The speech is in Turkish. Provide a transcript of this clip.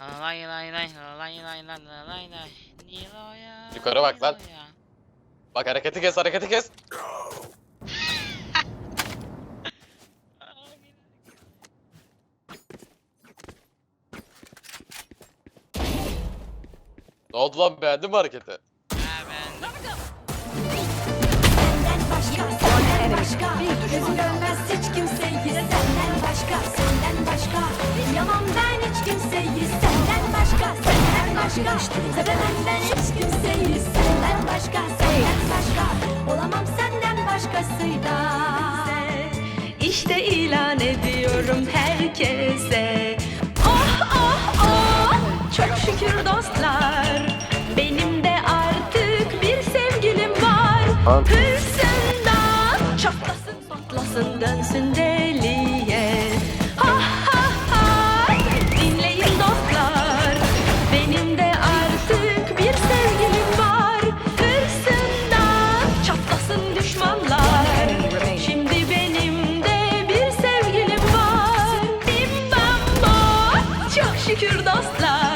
Lay lay lay lay lay lay lay lay Nilo'ya Yukarı bak lan. Nilo'ya. Bak hareketi kes hareketi kes. Ne oldu lan beğendin mi hareketi? Ben başka, başka. Bir düşman. Başka Sevemem ben hiç kimseyi Senden başka, senden başka. Olamam senden başkasıyla. İşte ilan ediyorum herkese. Oh oh oh Çok şükür dostlar. Benim de artık bir sevgilim var. Hırsından Çatlasın patlasın dönsün kürdaslar